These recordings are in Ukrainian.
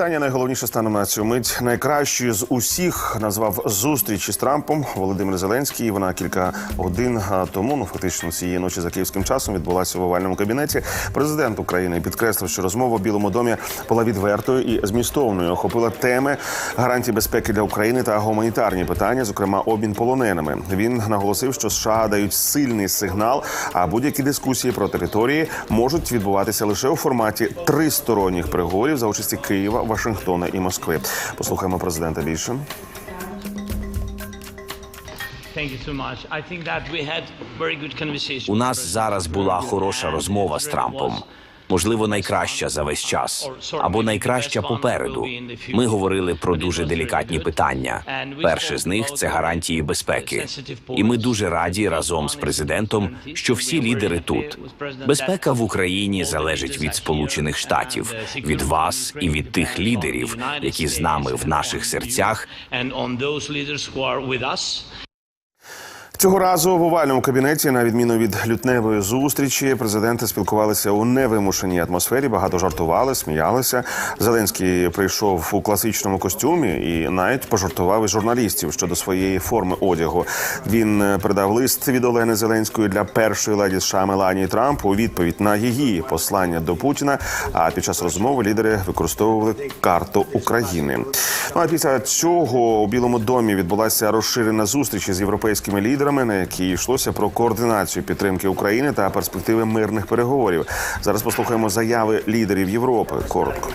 вітання. Найголовніше станом на цю мить. Найкращою з усіх назвав зустріч із Трампом Володимир Зеленський. Вона кілька годин тому, ну фактично цієї ночі за київським часом, відбулася в овальному кабінеті. Президент України підкреслив, що розмова в Білому домі була відвертою і змістовною. Охопила теми гарантій безпеки для України та гуманітарні питання, зокрема обмін полоненими. Він наголосив, що США дають сильний сигнал, а будь-які дискусії про території можуть відбуватися лише у форматі тристоронніх переговорів за участі Києва, Вашингтона і Москви. Послухаємо президента більше. У нас зараз була хороша розмова з Трампом. Можливо, найкраща за весь час або найкраща попереду. Ми говорили про дуже делікатні питання. Перше з них це гарантії безпеки. І ми дуже раді разом з президентом, що всі лідери тут. Безпека в Україні залежить від Сполучених Штатів, від вас і від тих лідерів, які з нами в наших серцях Цього разу в овальному кабінеті, на відміну від лютневої зустрічі, президенти спілкувалися у невимушеній атмосфері. Багато жартували, сміялися. Зеленський прийшов у класичному костюмі і навіть пожартував із журналістів щодо своєї форми одягу. Він е, передав лист від Олени Зеленської для першої леді США Меланії Трамп у відповідь на її послання до Путіна. А під час розмови лідери використовували карту України. Ну а після цього у Білому домі відбулася розширена зустріч із європейськими лідерами, на якій йшлося про координацію підтримки України та перспективи мирних переговорів. Зараз послухаємо заяви лідерів Європи. Коротко.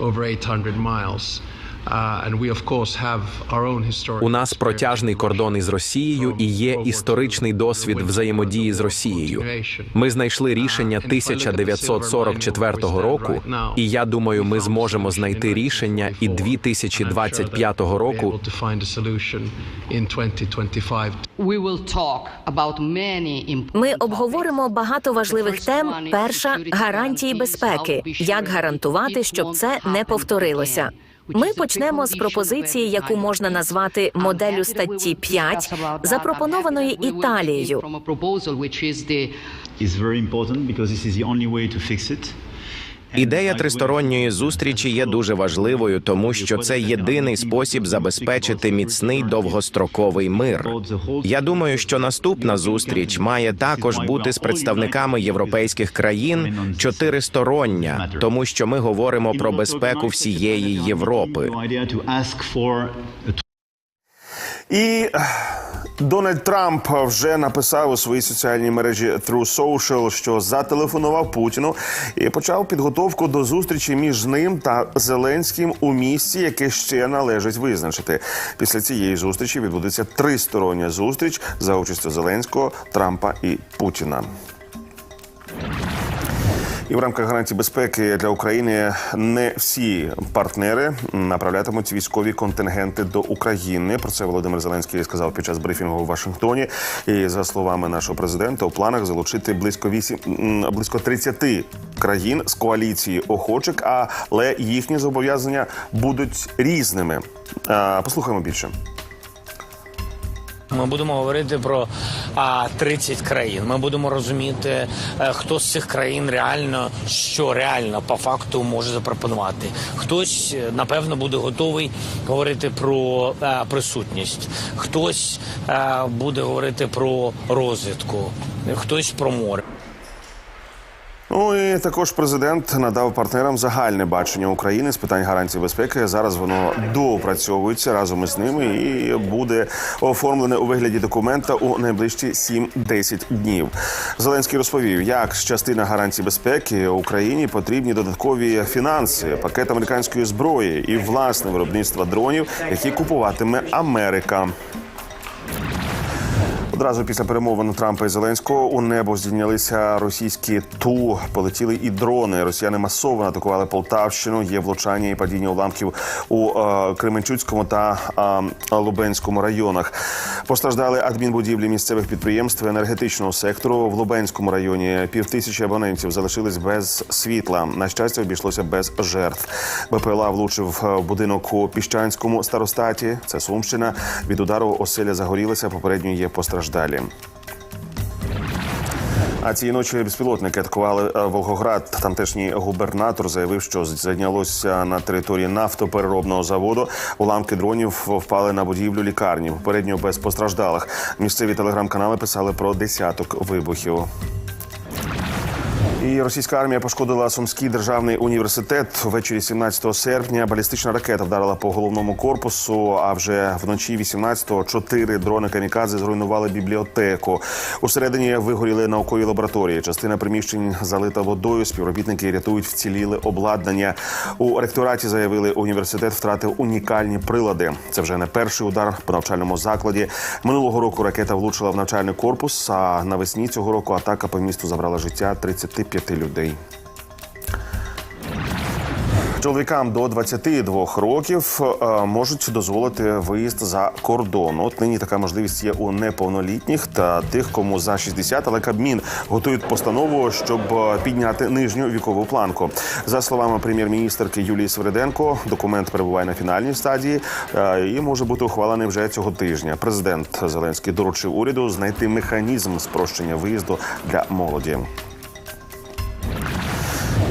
over 800 miles. Uh, У нас протяжний кордон із Росією і є історичний досвід взаємодії з Росією. Ми знайшли рішення 1944 року, і я думаю, ми зможемо знайти рішення і 2025 року. able to find a solution in 2025. We will talk about many important Ми обговоримо багато важливих тем. Перша гарантії безпеки. Як гарантувати, щоб це не повторилося? Ми почнемо з пропозиції, яку можна назвати моделлю статті 5, запропонованої Італією. Ідея тристоронньої зустрічі є дуже важливою, тому що це єдиний спосіб забезпечити міцний довгостроковий мир. Я думаю, що наступна зустріч має також бути з представниками європейських країн чотиристороння, тому що ми говоримо про безпеку всієї Європи. І Дональд Трамп вже написав у своїй соціальній мережі True Social, що зателефонував Путіну і почав підготовку до зустрічі між ним та Зеленським у місці, яке ще належить визначити. Після цієї зустрічі відбудеться тристороння зустріч за участю Зеленського, Трампа і Путіна. І в рамках гарантій безпеки для України не всі партнери направлятимуть військові контингенти до України. Про це Володимир Зеленський сказав під час брифінгу у Вашингтоні. І за словами нашого президента, у планах залучити близько 8, близько 30 країн з коаліції охочих, але їхні зобов'язання будуть різними. Послухаємо більше. Ми будемо говорити про а, 30 країн. Ми будемо розуміти, е, хто з цих країн реально що реально по факту може запропонувати. Хтось е, напевно буде готовий говорити про е, присутність, хтось буде говорити про розвідку, хтось про море. Ну і також президент надав партнерам загальне бачення України з питань гарантій безпеки. Зараз воно доопрацьовується разом із ними і буде оформлене у вигляді документа у найближчі 7-10 днів. Зеленський розповів, як з частина гарантій безпеки Україні потрібні додаткові фінанси, пакет американської зброї і власне виробництво дронів, які купуватиме Америка. Одразу після перемовин Трампа і Зеленського у небо здійнялися російські ту, полетіли і дрони. Росіяни масово атакували Полтавщину. Є влучання і падіння уламків у е, Кременчуцькому та е, Лубенському районах. Постраждали адмінбудівлі місцевих підприємств енергетичного сектору. В Лубенському районі півтисячі абонентів залишились без світла. На щастя, обійшлося без жертв. БПЛА влучив в будинок у Піщанському старостаті. Це Сумщина. Від удару оселя загорілася. Попередньо є постраждалі. А цієї ночі безпілотники атакували е, Волгоград. Тамтешній губернатор заявив, що зайнялося на території нафтопереробного заводу. Уламки дронів впали на будівлю лікарні. Попередньо без постраждалих. Місцеві телеграм-канали писали про десяток вибухів. І російська армія пошкодила Сумський державний університет. Ввечері 17 серпня балістична ракета вдарила по головному корпусу. А вже вночі 18-го чотири дрони камікадзе зруйнували бібліотеку. Усередині вигоріли наукові лабораторії. Частина приміщень залита водою. Співробітники рятують вціліле обладнання. У ректораті заявили, університет втратив унікальні прилади. Це вже не перший удар по навчальному закладі. Минулого року ракета влучила в навчальний корпус. А навесні цього року атака по місту забрала життя 35 людей. Чоловікам до 22 років е, можуть дозволити виїзд за кордон. От нині така можливість є у неповнолітніх та тих, кому за 60, але Кабмін готують постанову, щоб е, підняти нижню вікову планку. За словами прем'єр-міністерки Юлії Свириденко, документ перебуває на фінальній стадії е, і може бути ухвалений вже цього тижня. Президент Зеленський доручив уряду знайти механізм спрощення виїзду для молоді.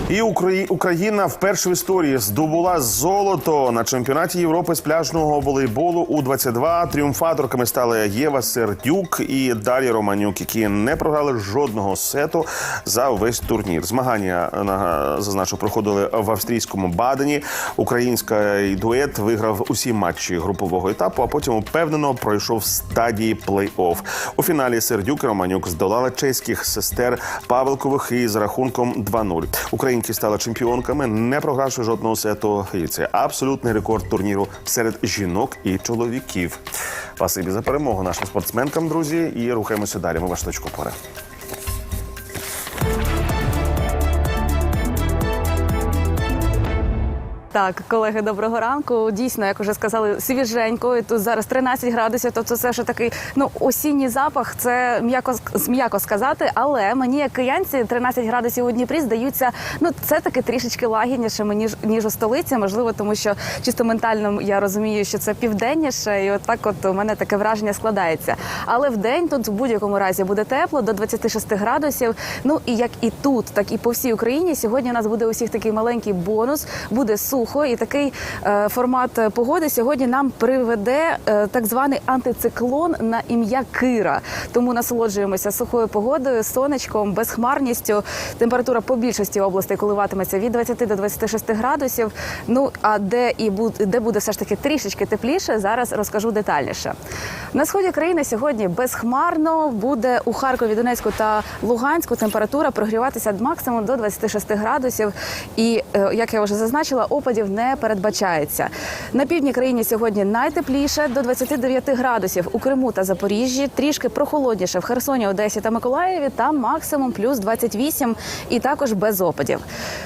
І Украї- Україна вперше в історії здобула золото на чемпіонаті Європи з пляжного волейболу у 22 Тріумфаторками стали Єва Сердюк і Дар'я Романюк, які не програли жодного сету за весь турнір. Змагання на- зазначу проходили в австрійському Бадені. Український дует виграв усі матчі групового етапу, а потім упевнено пройшов стадії плей-офф. У фіналі Сердюк і Романюк здолали чеських сестер Павелкових і з рахунком 2-0. Українки стали чемпіонками, не програвши жодного сету. І це абсолютний рекорд турніру серед жінок і чоловіків. Спасибі за перемогу нашим спортсменкам, друзі. І рухаємося далі. Ми ваш точку пори. Так, колеги, доброго ранку. Дійсно, як вже сказали, свіженько. І Тут зараз 13 градусів. Тобто це ще такий ну осінній запах. Це м'яко м'яко сказати. Але мені, як киянці, 13 градусів у Дніпрі здаються. Ну це таки трішечки лагідніше ніж ніж у столиці. Можливо, тому що чисто ментально я розумію, що це південніше, і от от у мене таке враження складається. Але в день тут в будь-якому разі буде тепло до 26 градусів. Ну і як і тут, так і по всій Україні. Сьогодні у нас буде усіх такий маленький бонус, буде сухо, і такий е, формат погоди сьогодні нам приведе е, так званий антициклон на ім'я Кира. Тому насолоджуємося сухою погодою, сонечком, безхмарністю. Температура по більшості областей коливатиметься від 20 до 26 градусів. Ну а де і де буде все ж таки трішечки тепліше, зараз розкажу детальніше. На сході країни сьогодні безхмарно буде у Харкові, Донецьку та Луганську температура прогріватися максимум до 26 градусів. І е, як я вже зазначила, опадів не передбачається. На півдні країни сьогодні найтепліше до 29 градусів у Криму та Запоріжжі, трішки прохолодніше в Херсоні, Одесі та Миколаєві. Там максимум плюс 28 і також без опадів.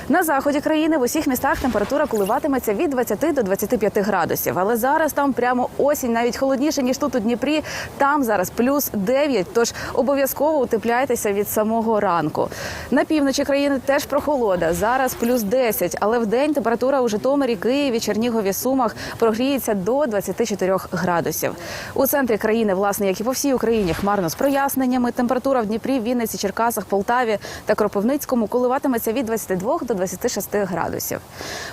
На заході країни в усіх містах температура коливатиметься від 20 до 25 градусів. Але зараз там прямо осінь, навіть холодніше ніж тут у Дніпрі. Там зараз плюс 9, Тож обов'язково утепляйтеся від самого ранку. На півночі країни теж прохолода. Зараз плюс 10, але в день температура у Житомирі, Києві, Чернігові, Сумах прогріється до 24 градусів. У центрі країни, власне, як і по всій Україні, хмарно з проясненнями. Температура в Дніпрі, Вінниці, Черкасах, Полтаві та Кропивницькому коливатиметься від 22 до 26 градусів.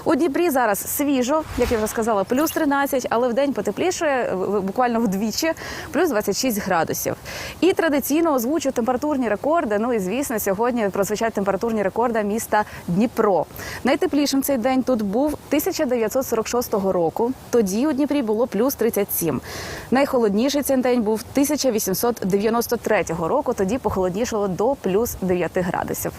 У Дніпрі зараз свіжо, як я вже сказала, плюс 13, але в день потеплішає в- буквально вдвічі, плюс 26 градусів. І традиційно озвучу температурні рекорди. Ну і звісно, сьогодні прозвучать температурні рекорди міста Дніпро. Найтеплішим цей день тут був 1946 року. Тоді у Дніпрі було плюс 37. Найхолодніший цей день був 1893 року. Тоді похолоднішало до плюс 9 градусів.